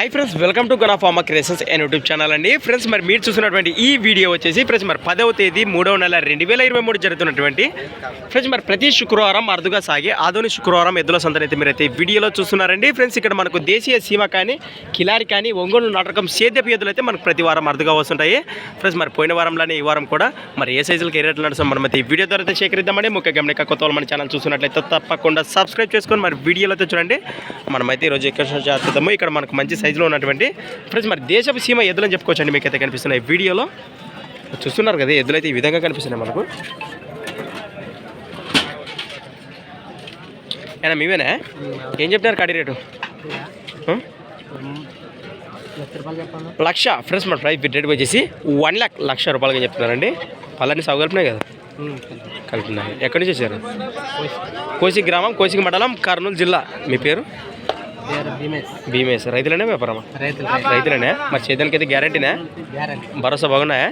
Hi friends welcome to Gana Amma creations and YouTube channel అండి. Friends మరి మీరు చూసినటువంటి ఈ వీడియో వచ్చేసి ఫ్రెండ్స్ మరి పదవ తేదీ మూడవ నెల రెండు వేల ఇరవై మూడు జరుగుతున్నటువంటి. ఫ్రెండ్స్ మరి ప్రతి శుక్రవారం అరుదుగా సాగే ఆధునిక శుక్రవారం ఎద్దుల సంతని అయితే మీరైతే ఈ వీడియోలో చూస్తున్నారండి. ఫ్రెండ్స్ ఇక్కడ మనకు దేశీయ సీమ కానీ కిలారి కానీ ఒంగోలు నాటకం సేద్యపు ఎద్దులు అయితే మనకు ప్రతి వారం అరుదుగా వస్తుంటాయి. ఫ్రెండ్స్ మరి పోయిన వారంలోనే ఈ వారం కూడా మరి ఏ సైజులకి ఏ రేట్లు నడుస్తాం మనం అయితే ఈ వీడియో ద్వారా అయితే సేకరిద్దామండి. ముఖ్య గమనిక కొత్త మన ఛానల్ చూస్తున్నట్లయితే తప్పకుండా సబ్స్క్రైబ్ చేసుకొని మరి వీడియోలో అయితే చూడండి. మనమైతే ఈరోజు ఎక్కడ చేస్తాము ఇక్కడ మనకు మంచి సైజ్ సైజులో ఉన్నటువంటి ఫ్రెండ్స్ మరి దేశపు సీమ ఎద్దులని చెప్పుకోవచ్చండి మీకు అయితే కనిపిస్తున్నాయి వీడియోలో చూస్తున్నారు కదా ఎద్దులు అయితే ఈ విధంగా కనిపిస్తున్నాయి మనకు. ఏనా మీవేనా? ఏం చెప్తున్నారు కాడి రేటు? లక్ష ఫ్రెండ్స్ మన ప్రైస్ రేట్ వచ్చేసి వన్ ల్యాక్ లక్ష రూపాయలుగా చెప్తున్నారండి. పళ్ళని సాగు కలిపినాయి కదా. కలిపినాయి. ఎక్కడి నుంచి వచ్చారు? కోసి గ్రామం కోసికి మండలం కర్నూలు జిల్లా. మీ పేరు? భీమేశ్ రైతులనే వ్యాపారమా? రైతులు. రైతులనే? మరి చేతానికి అయితే గ్యారంటీనా గ్యారంటీ భరోసా బాగున్నాయా?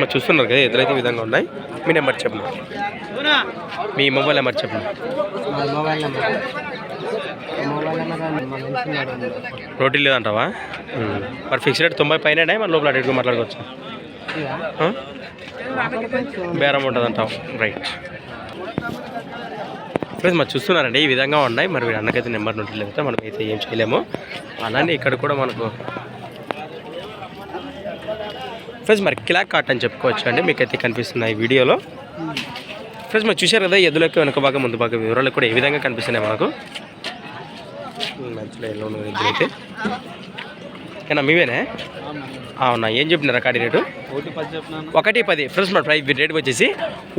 మరి చూస్తున్నారు కదా ఎదురైతే విధంగా ఉన్నాయి. మీ నెంబర్ చెప్పండి మీ మొబైల్ నెంబర్ చెప్పండి మొబైల్ నెంబర్. రోటీ లేదంటావా. మరి ఫిక్స్ రేట్ తొంభై పైన మరి లోపల అడిగి? మాట్లాడుకోవచ్చు. బేరం ఉంటుంది అంటాం రైట్ ఫ్రెండ్స్ మరి చూస్తున్నారండి ఈ విధంగా ఉన్నాయి. మరి వీడి అన్నకైతే నెంబర్ నోట్లేదు మనం అయితే ఏం చేయలేము. అలానే ఇక్కడ కూడా మనకు ఫ్రెండ్స్ మరి కిలాక్ కాట్ అని చెప్పుకోవచ్చు అండి. మీకైతే కనిపిస్తున్నాయి ఈ వీడియోలో. ఫ్రెండ్స్ మరి చూశారు కదా ఎద్దులకి వెనుక భాగం ముందు భాగం వివరాలు కూడా ఏ విధంగా కనిపిస్తున్నాయి మనకు. మధ్యలో ఎలా ఉన్నది అయితే ఏనా మీవేనే? అవునా ఏం చెప్పినారా కాడి రేటు? ఒకటి పది ఫ్రెండ్స్ మన ప్రైస్ రేట్ వచ్చేసి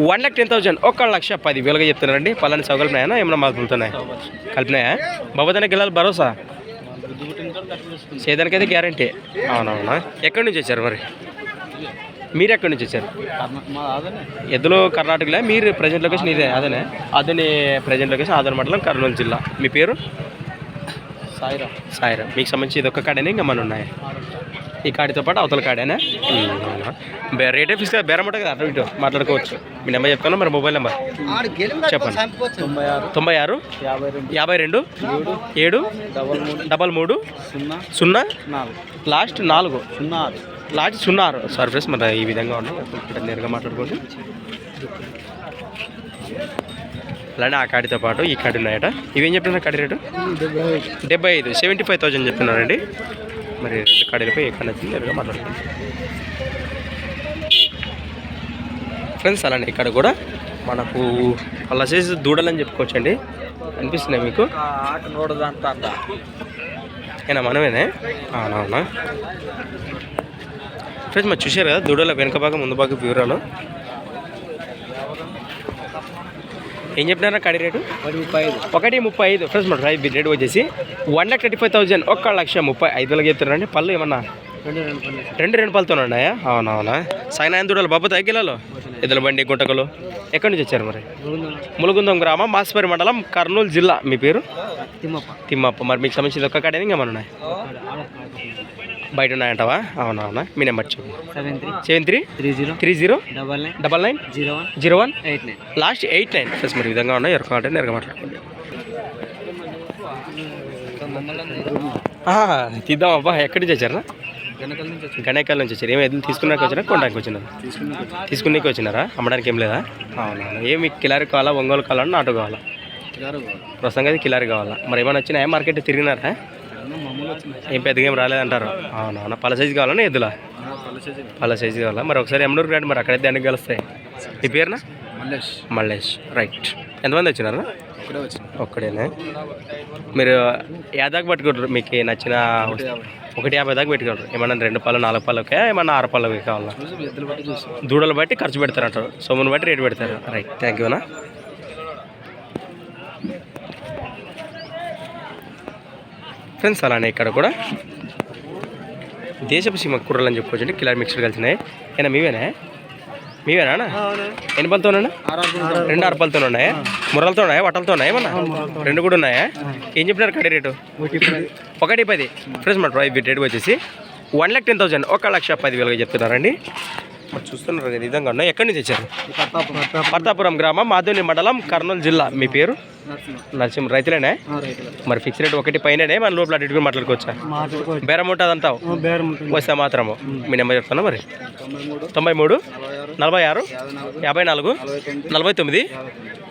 వన్ లాక్ టెన్ థౌసండ్. ఒక లక్ష పది వేలుగా చెప్తున్నారండి. పలాని సౌకల్పినాయా ఏమైనా మాకులుతున్నాయా కలిపినాయా? బాబోదానికి వెళ్ళాలి భరోసా? చేయడానికైతే గ్యారంటీ. అవునవునా? ఎక్కడి నుంచి వచ్చారు మరి? మీరు ఎక్కడి నుంచి వచ్చారు? ఎద్దులో కర్ణాటకలో? మీరు ప్రజెంట్ లొకేషన్ ఇదే అదనే? అదని ప్రజెంట్ లొకేషన్ ఆదరణ మండలం కర్నూలు జిల్లా. మీ పేరు? సాయిరా. సాయిరా. మీకు సంబంధించి ఇది ఒక్క కాడనే? ఇంకా మన ఉన్నాయి? ఈ కాడితో పాటు అవతల కాడేనా? రేటే ఫిక్స్ కదా బేరం ఉంటుంది కదా అటు ఇటు మాట్లాడుకోవచ్చు. మీ నెంబర్ చెప్తాను మరి మొబైల్ నెంబర్. చెప్పండి. తొంభై ఆరు. యాభై రెండు. ఏడు. డబల్ మూడు. డబల్ మూడు? సున్నా. సున్నా? నాలుగు. లాస్ట్ నాలుగు. లాస్ట్ సున్నా ఆరు సార్ ఫ్రెండ్స్ మరి ఈ విధంగా ఉన్నాం ఇక్కడ నేరుగా మాట్లాడుకోండి అలానే ఆ కాడితో పాటు ఈ కాడి ఉన్నాయట. ఇవేం చెప్తున్నారు కాడి రేటు? డెబ్బై ఐదు. సెవెంటీ ఫైవ్ థౌజండ్ చెప్తున్నారండి. మరి రెండు కాడీలపై ఎక్కడ నచ్చింది నేరుగా మాట్లాడుకోండి ఫ్రెండ్స్ అలానే ఇక్కడ కూడా మనకు వాళ్ళ సైజు దూడలని చెప్పుకోవచ్చండి. అనిపిస్తున్నాయి మీకు? ఆట నోడదంతా ఏనా మనమేనే? అవునవునా ఫ్రెండ్స్ మరి చూశారు కదా దూడల వెనక భాగం ముందు భాగం వివరాలు. ఏం చెప్పినారా కడి రేటు? ఒకటి ముప్పై ఐదు. ఒకటి ముప్పై ఐదు. ఫ్రెండ్స్ మన రైట్ రేట్ వచ్చేసి one lakh thirty five thousand. ఒక్క లక్ష ముప్పై ఐదు వేలకు చెప్తున్నారండి పళ్ళు ఏమన్నా? రెండు రెండు పళ్ళు. రెండు రెండు పళ్ళతో ఉన్నాయా? అవునవునా. సాయనాయన దూడలు బాబు తగ్గిలాలో ఎద్దుల బండి గుంటకలు. ఎక్కడి నుంచి వచ్చారు మరి? ములుగుందం. గ్రామం మాస్పరి మండలం కర్నూలు జిల్లా. మీ పేరు? తిమ్మప్ప. తిమ్మప్ప. మరి మీకు సంబంధించి ఒక్క కాడే మన ఉన్నాయి? బయట ఉన్నాయంటావా? అవునవునా మీ నెంబర్ చెప్పు. Seven three. Seven three? Three zero. Three zero? Double nine. Double nine? Zero one. Zero one? Eight nine. Last eight nine. Plus మరి విధంగా ఉన్నాయి ఎరక అంటే నేరుగా మాట్లాడుకోండి. తీద్దాం అబ్బా. ఎక్కడి నుంచి వచ్చారా? గణేకాల నుంచి వచ్చారు. ఏమి తీసుకున్నాక వచ్చినా కొనడానికి వచ్చినారా? తీసుకునేకి వచ్చినారా? అమ్మడానికి ఏం లేదా? అవునవును ఏమి కిలారి కావాలా? ఒంగోలు కావాలా? నాటు కావాలా? ప్రస్తుతం అయితే కిలారి కావాలా. మరి ఏమైనా వచ్చినాయా? మార్కెట్ తిరిగినారా? ఏం పెద్దగా ఏం రాలేదంటారు? అవునవునా పళ్ళ సైజు కావాలన్నా ఎద్దులా? పళ్ళు పళ్ళ సైజు కావాలా? మరి ఒకసారి ఎమ్మనూరు రండి మరి అక్కడైతే అన్ని కలుస్తాయి. మీ పేరునా? మల్లేష్. మల్లేష్ రైట్ ఎంతమంది వచ్చినారా? ఒక్కడేనా? మీరు యాదాకు పట్టుకుంటారు మీకు నచ్చిన ఒకటి యాభై. దాకా పెట్టుకుంటారు. ఏమన్నా రెండు పళ్ళు నాలుగు పళ్ళకే ఏమన్నా ఆరు పళ్ళకి కావాలా? దూడలు బట్టి ఖర్చు పెడతారంటారు. సొమ్మును బట్టి రేటు పెడతారు. రైట్ థ్యాంక్ యూనా ఫ్రెండ్స్ అలానే ఇక్కడ కూడా దేశపు సీమ కూరలు అని చెప్పుకోవచ్చండి కిలో మిక్సర్ కలిసినాయి. అయినా మీవేనా? మీవేనా ఎన్ని పళ్ళతోనా రెండు ఆరు పళ్ళతో ఉన్నాయా? ముర్రలతో ఉన్నాయా? వట్టలతో ఉన్నాయా ఏమన్నా రెండు కూడా ఉన్నాయా? ఏం చెప్పినారు కడి రేటు? ఒకటి పది. ఫ్రెండ్స్ మన రేట్ వచ్చేసి వన్ లాక్ టెన్ థౌసండ్. ఒక లక్ష పది వేలుగా చెప్తున్నారండి. మరి చూస్తున్నారు కదా విధంగా ఉన్నాయి ఎక్కడి నుంచి వచ్చారు? పర్తాపురం గ్రామం మాధుని మండలం కర్నూలు జిల్లా. మీ పేరు? నరసింహ. రైతులేనే? మరి ఫిక్స్ రేట్ ఒకటి పైననే మన లోపల కూడా మాట్లాడుకోవచ్చా? మాట్లాడుకోవచ్చు బేరం ఉంటుంది అంటావు? ఉంటుంది. వస్తే మాత్రము. మీ నెంబర్ చెప్తాను మరి? తొంభై మూడు. నలభై ఆరు. యాభై నాలుగు. నలభై తొమ్మిది.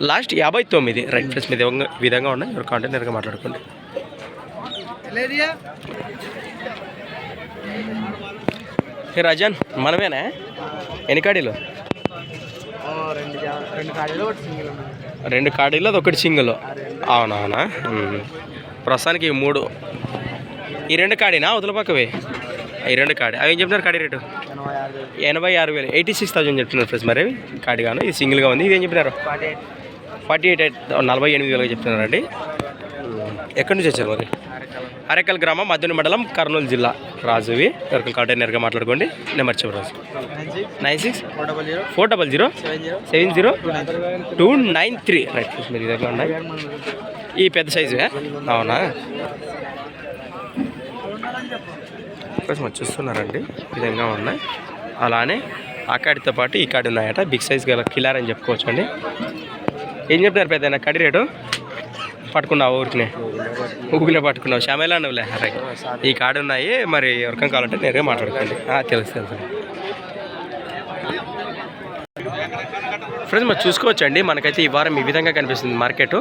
లాస్ట్ యాభై తొమ్మిది. రైట్ ప్లస్ మీ విధంగా ఈ విధంగా ఉన్నాయి ఎవరు కాంటే నేరుగా మాట్లాడుకోండి. ఏ రాజాన్ మనమేనా? ఎన్ని కాడీలు? రెండు కాడీలు అది ఒకటి సింగిల్. అవునవునా. ప్రస్తుతానికి మూడు. ఈ రెండు కాడీనా అవతల పక్కవి? ఈ రెండు కాడి. అవి ఏం చెప్తున్నారు కాడీ రేటు? ఎనభై ఆరు వేలు. ఎయిటీ సిక్స్ థౌసండ్ చెప్తున్నారు ఫ్రెండ్స్ మరి. కాడి గాను. ఇది సింగిల్గా ఉంది. ఇది ఏం చెప్పినారు ఫార్టీ ఫార్టీ ఎయిట్ నలభై ఎనిమిది వేలుగా చెప్తున్నారండి. ఎక్కడి నుంచి వచ్చారు మరి? అరకల్ గ్రామం మద్దెని మండలం కర్నూలు జిల్లా. రాజువి ఎవరికి కాంటాక్ట్ నేరుగా మాట్లాడుకోండి. నెంబర్ చెప్పు Raju. Nine six four double zero seven zero two nine three. Right మీరు ఇదే ఉన్నాయి? ఈ పెద్ద సైజు అవునా? కోసం చూస్తున్నారండి. విధంగా ఉన్నాయి. అలానే ఆ కాడితో పాటు ఈ కాడి ఉన్నాయట. బిగ్ సైజ్ గల కిలార్ అని చెప్పుకోవచ్చు అండి ఏం చెప్తున్నారు పెద్ద కడి రేటు? పట్టుకున్నావు ఊరికినే? ఊగిలో పట్టుకున్నావు. షమేలా నువ్వులే రైట్ ఈ కాడి ఉన్నాయి మరి ఎవరికైనా కావాలంటే నేరుగా మాట్లాడుకోండి. తెలుసు తెలుసు. ఫ్రెండ్స్ మరి చూసుకోవచ్చండి. మనకైతే ఈ వారం ఈ విధంగా కనిపిస్తుంది మార్కెట్.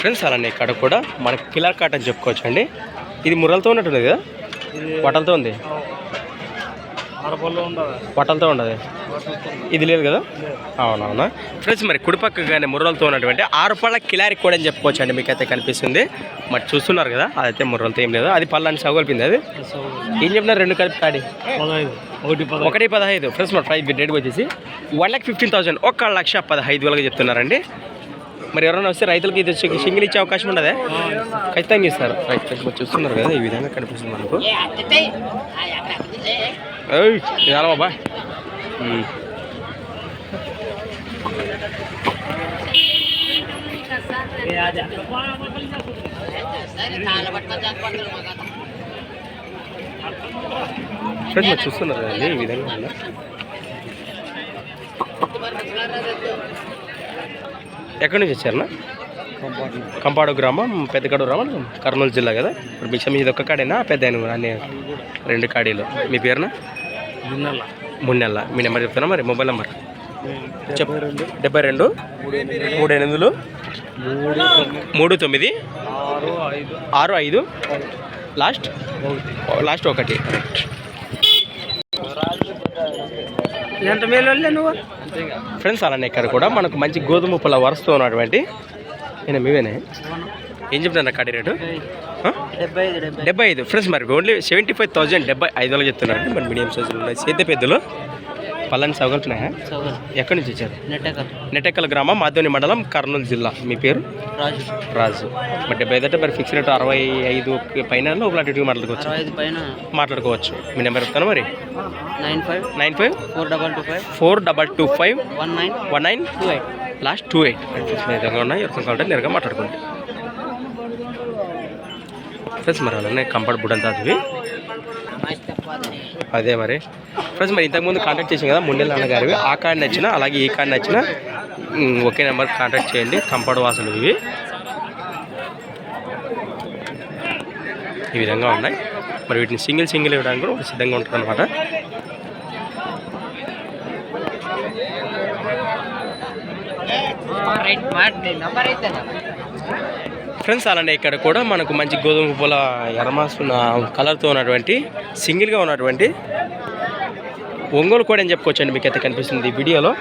ఫ్రెండ్స్ అలానే ఇక్కడ కూడా మనకి కిలర్ కాట్ అని చెప్పుకోవచ్చు అండి ఇది ముర్రలతో ఉన్నట్టుంది కదా? వటలతో ఉంది? అరపల్లో ఉండదు? ఇది లేదు కదా? అవునవునా? ఫ్రెండ్స్ మరి కుడిపక్కగానే ముర్రలతో ఉన్నటువంటి ఆరు పళ్ళ కిలారి కూడా అని చెప్పుకోవచ్చు అండి మీకైతే కనిపిస్తుంది. మరి చూస్తున్నారు కదా అదైతే ముర్రలతో ఏం లేదు. అది పళ్ళని సగొలిపింది అది. ఏం చెప్పినారు రెండు కలిపి కాడి? ఒకటి పదహైదు. ఒకటి పదహైదు. ఫ్రెండ్స్ మన ప్రైస్ రేట్ వచ్చేసి వన్ ల్యాక్ ఫిఫ్టీన్ థౌసండ్ ఒక లక్ష పదహైదు వేలుగా చెప్తున్నారండి. మరి ఎవరైనా వస్తే రైతులకి ఇది వచ్చి సింగిల్ ఇచ్చే అవకాశం ఉండదే? ఖచ్చితంగా ఇస్తారు. రైట్ ఫ్రెండ్స్ మరి చూస్తున్నారు కదా ఈ విధంగా కనిపిస్తుంది మనకు. ఏయ్, తినాలా బాబా ఫ్రెండ్స్ మరి చూస్తున్నారు ఈ విధంగా ఉందా? ఎక్కడి నుంచి వచ్చారన్నా? కంపాడు గ్రామం పెద్దకాడు గ్రామం కర్నూలు జిల్లా కదా. ఇప్పుడు మిషన్ ఇది ఒక్క కాడేనా? పెద్ద అన్ని రెండు కాడీలు. మీ పేరునా? మూడు నెలల మీ నెంబర్ చెప్తానా మరి? Mobile number? చెప్పు. డెబ్బై రెండు? మూడు ఎనిమిదిలు? మూడు తొమ్మిది? ఆరు ఐదు? లాస్ట్? లాస్ట్ ఒకటి. ఎంత మేలు నువ్వు? ఫ్రెండ్స్ అలానే ఇక్కడ కూడా మనకు మంచి గోధుమ పుల్ల వరుస్తూ ఉన్నటువంటి నేను మీవేనే? ఏం చెప్తున్నా కాడి రేటు? డెబ్బై ఐదు ఫ్రెండ్స్ మరి ఓన్లీ సెవెంటీ ఫైవ్ థౌజండ్ డెబ్బై ఐదు వేలు చెప్తున్నారండి మరి మీడియం సైజులు ఉన్నాయి. సేద్య పెద్దలు పళ్ళని సౌగలుతున్నాయా ఎక్కడి నుంచి వచ్చారు? నెట్టక నెట్టెక్కల గ్రామం మాధవని మండలం కర్నూలు జిల్లా. మీ పేరు? రాజు. రాజు. మరి డెబ్బై ఐదు అంటే మరి ఫిక్స్ రేట్ అరవై ఐదు పైన ఇటుగా మాట్లాడుకోవచ్చు? మాట్లాడుకోవచ్చు. మీ నెంబర్ చెప్తాను మరి. Nine five. Nine five? Four double two five. Four double two five? One nine. One nine? Two eight. Last two eight. విధంగా ఉన్నాయి. కావాలంటే నేరుగా మాట్లాడుకోండి. ఫ్రెండ్స్ మరి అలానే కంఫర్ట్ బుడ్ అంతా అది అదే మరి. ఫ్రెండ్స్ మరి ఇంతకుముందు కాంటాక్ట్ చేసాం కదా ముండెల్ అన్నగారివి ఆ కార్డు నచ్చినా అలాగే ఈ కార్డు నచ్చినా ఒకే నెంబర్ కాంటాక్ట్ చేయండి. కంఫర్ట్ వాసులు ఇవి. ఈ విధంగా ఉన్నాయి. మరి వీటిని సింగిల్ సింగిల్ ఇవ్వడానికి కూడా సిద్ధంగా ఉంటుంది అనమాట రైట్ మాట నెంబర్ అయితే ఫ్రెండ్స్ అలానే ఇక్కడ కూడా మనకు మంచి గోధుమ పూల ఎర్రమాసున్న కలర్తో ఉన్నటువంటి సింగిల్గా ఉన్నటువంటి ఒంగోలు కూడా అని చెప్పుకోవచ్చండి మీకు అయితే కనిపిస్తుంది ఈ వీడియోలో.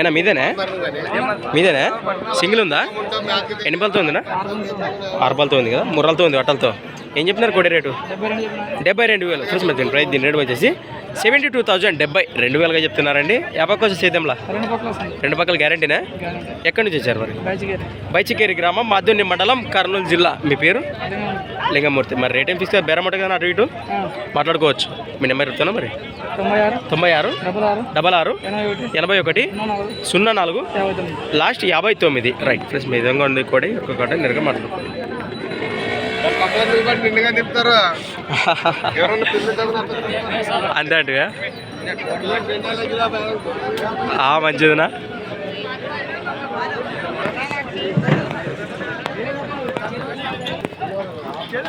ఏనా మీదేనా? మీదేనా? సింగిల్ ఉందా? ఎన్ని పళ్ళతో ఉందినా? ఆరు పళ్ళతో ఉంది కదా? ముర్రలతో ఉంది వట్టలతో ఏం చెప్తున్నారు కోడి రేటు? డెబ్బై రెండు వేలు. మరి దీని ప్రైస్ దీని రేటు వచ్చేసి సెవెంటీ టూ థౌజండ్ డెబ్బై రెండు వేలుగా చెప్తున్నారండి. యాభై కోసం సేద్యంలా? రెండు పక్కల వస్తుంది రెండు పక్కల గ్యారంటీనా ఎక్కడి నుంచి వచ్చారు మరి? బైచికేరి. గ్రామం మాధుని మండలం కర్నూలు జిల్లా. మీ పేరు? లింగమూర్తి. మరి రేట్ ఏం ఫిక్స్ బేరం ఉంటుంది కదా అటు ఇటు? మాట్లాడుకోవచ్చు. మీ నెంబర్ చెప్తాను మరి? తొంభై ఆరు. డబల్ ఆరు. ఎనభై ఒకటి. సున్నా నాలుగు. లాస్ట్ యాభై తొమ్మిది. రైట్ ఫ్రెండ్స్ మీ విధంగా ఉంది కోడి. ఒక కోట నిరగా మాట్లాడుకోండి. అంతే అంటుగా? ఆ, మంచిదినా?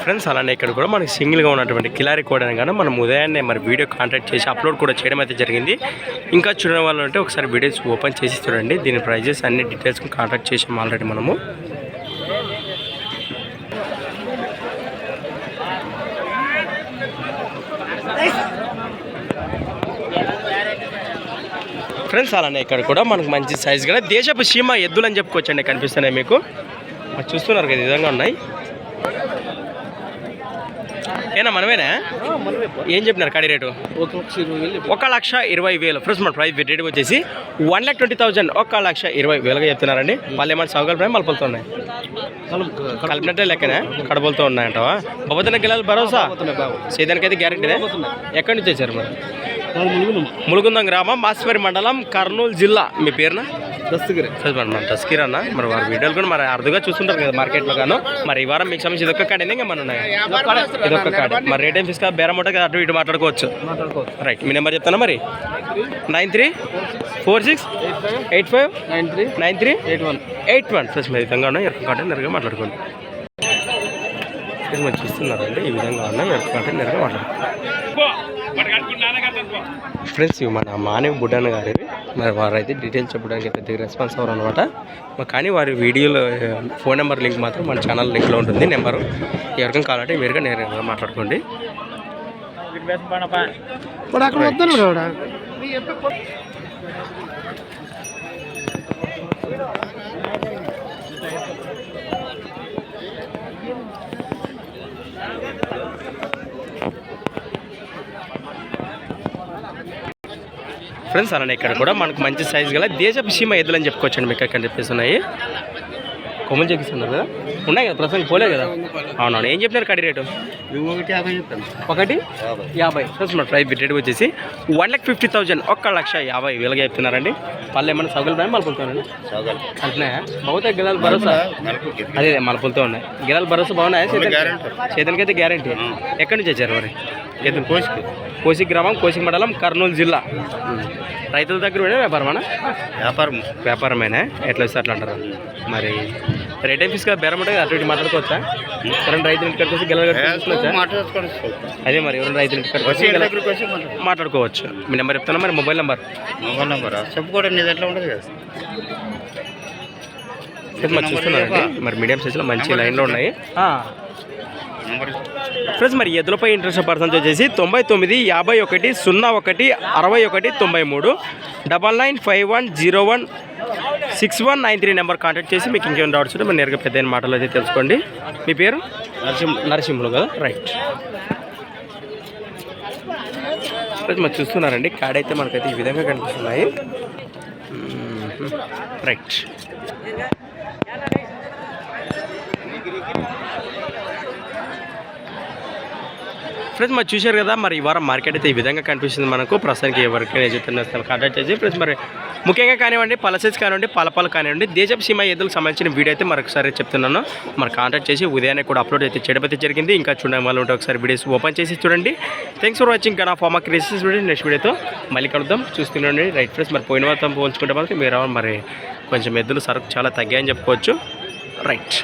ఫ్రెండ్స్ అలానే ఇక్కడ కూడా మనకి సింగిల్గా ఉన్నటువంటి కిలారి కోడ్ కానీ మనం ఉదయాన్నే మరి వీడియో కాంటాక్ట్ చేసి అప్లోడ్ కూడా చేయడం అయితే జరిగింది. ఇంకా చూడని వాళ్ళు ఉంటే ఒకసారి వీడియోస్ ఓపెన్ చేసి చూడండి. దీని ప్రైజెస్ అన్ని డీటెయిల్స్ కాంటాక్ట్ చేసాము ఆల్రెడీ మనము. ఫ్రెండ్స్ అలానే ఇక్కడ కూడా మనకు మంచి సైజ్ కూడా దేశపు సీమ ఎద్దులు అని చెప్పుకోవచ్చండి కనిపిస్తున్నాయి మీకు. చూస్తున్నారు కదా విధంగా ఉన్నాయి. ఏనా మనమేనా? ఏం చెప్పినారు కడి రేటు? ఒక లక్ష ఇరవై వేలు. ఫ్రెండ్స్ మన ప్రైస్ రేట్ వచ్చేసి వన్ లాక్ ట్వంటీ థౌసండ్ ఒక లక్ష ఇరవై వేలుగా చెప్తున్నారండి. వాళ్ళు ఏమైనా సౌకర్యం ప్రైమ్ మలుపులతో ఉన్నాయి. కలిపినట్టే లెక్కనే. కడపలతో ఉన్నాయంటవా? బొబ్బతన గిలాలు భరోసా? సేదానికైతే గ్యారెంటీనే ఎక్కడి నుంచి వచ్చారు మరి? ములుగుందం గ్రామం మాసిపరి మండలం కర్నూలు జిల్లా. మీ పేరున? దస్తుగిరి. మన అన్న మరి వారి వీడియోలు కూడా మరి అరుదుగా చూస్తుంటారు కదా మార్కెట్లో గాను. మరి ఈ వారం మీకు సంబంధించి ఇదొక్క కాడేనా ఇంకా మన ఉన్నాయి? ఇదొక్క కాడ. మరి రేట్ ఏం ఫిస్కా బేరం ఉంటుంది అటు ఇటు మాట్లాడుకోవచ్చు. రైట్ మీ నెంబర్ చెప్తానా మరి? Nine three four six eight five nine three nine three eight one. Eight one. Plus మీ విధంగా ఉన్నాయి ఎరుక కాట నేరుగా మాట్లాడుకోండి. మీరు చూస్తున్నారండి ఈ విధంగా ఉన్నాయి ఎరుక నేరుగా మాట్లాడుకోండి. ఫ్రెండ్స్ ఇవి మన మానవి బుడ్డన్న గారి మరి వారైతే డీటెయిల్స్ చెప్పడానికి అయితే రెస్పాన్స్ అవ్వరు అనమాట కానీ వారి వీడియోలో ఫోన్ నెంబర్ లింక్ మాత్రం మన ఛానల్ లింక్లో ఉంటుంది. నెంబరు ఎవరికైనా కావాలంటే మీరుగా నేరుగా మాట్లాడుకోండి. అక్కడ ఫ్రెండ్స్ అలానే ఇక్కడ కూడా మనకు మంచి సైజ్ గల దేశపు సీమ ఎద్దులు అని చెప్పుకోవచ్చండి మీకు ఇక్కడ కనిపిస్తున్నాయి. కొమ్మలు చెక్కిస్తున్నారు కదా? ఉన్నాయి కదా ప్రస్తుతం పోలే కదా? అవునవును. ఏం చెప్పినారు కడి రేటు? ఒకటి యాభై చెప్తాను ఒకటి? యాభై. ప్లస్ మన ప్రైస్ రేట్ వచ్చేసి వన్ లాక్ ఫిఫ్టీ థౌజండ్ ఒక్క లక్ష యాభై వేలుగా చెప్తున్నారండి. వాళ్ళు ఏమైనా సగలు భయం మలుపులుతానండి అంటున్నాయా? బాగుతాయి గిలాలు భరోసా. అదే మలుపులతో ఉన్నాయి. గిలాలు భరోసా బాగున్నాయా? చేతనికి అయితే గ్యారంటీ ఎక్కడి నుంచి వచ్చారు మరి? ఎదురు కోసికి కోసిక్ గ్రామం కోసిక్ మండలం కర్నూలు జిల్లా. రైతుల దగ్గర కూడా వ్యాపారమా వ్యాపారం. వ్యాపారమేనా? ఎట్లా వస్తే అట్లా అంటారు? మరి రేట్ ఏం ఫీజుగా బేరం ఉంటుంది అటు ఇటు మాట్లాడుకోవచ్చా? ఎవరైనా రైతుల ఇంటికి వచ్చి గెలవచ్చా అదే మరి ఎవరైనా రైతుల ఇంటికి వచ్చి మాట్లాడుకోవచ్చు. మీ నెంబర్ చెప్తాను మరి మొబైల్ నెంబర్. Mobile number? చెప్పుకోవడం నీది ఎట్లా ఉంటుంది కదా. మరి చూస్తున్నారండి. మరి మీడియం సైజులో మంచి లైన్లో ఉన్నాయి. ఫ్రెండ్స్ మరి ఎద్దులపై ఇంట్రెస్ట్ పర్సెంట్ వచ్చేసి తొంభై తొమ్మిది యాభై ఒకటి సున్నా ఒకటి అరవై ఒకటి తొంభై మూడు. Double nine five one zero one six one nine three number contact చేసి మీకు ఇంకేమైనా డౌట్స్ ఉంటే మీరు నేరుగా పెద్ద మాటలు అయితే తెలుసుకోండి. మీ పేరు? నరసింహ నరసింహులు కదా? రైట్ ఫ్రెండ్స్ మరి చూస్తున్నారండి కార్డ్ అయితే మనకైతే ఈ విధంగా కనిపిస్తున్నాయి. రైట్ ఫ్రెండ్స్ మరి చూశారు కదా మరి ఈ వారం మార్కెట్ అయితే ఈ విధంగా కనిపిస్తుంది మనకు. ప్రస్తుతానికి ఎవరికైనా చెప్తున్న కాంటాక్ట్ చేసి ఫ్రెండ్స్ మరి ముఖ్యంగా కానివ్వండి పలసెస్ కానివ్వండి పలపాలు కానివ్వండి దేశపు సీమ ఎదులకు సంబంధించిన వీడియో అయితే మరొకసారి చెప్తున్నాను. మరి కాంటాక్ట్ చేసి ఉదయాన్నే కూడా అప్లోడ్ అయితే చేయడం అయితే జరిగింది. ఇంకా చూడడం వల్ల ఉంటే ఒకసారి వీడియోస్ ఓపెన్ చేసి చూడండి. థ్యాంక్స్ ఫర్ వాచింగ్ నా ఫార్మా క్రీసెస్ వీడియో నెక్స్ట్ వీడియోతో మళ్ళీ కలుద్దాం. చూస్తుండండి రైట్ ఫ్రెండ్స్ మరి పోయిన వారం పోల్చుకుంటే మనకి మీరు మరి కొంచెం ఎద్దులు సరుకు చాలా తగ్గాయని చెప్పుకోవచ్చు. రైట్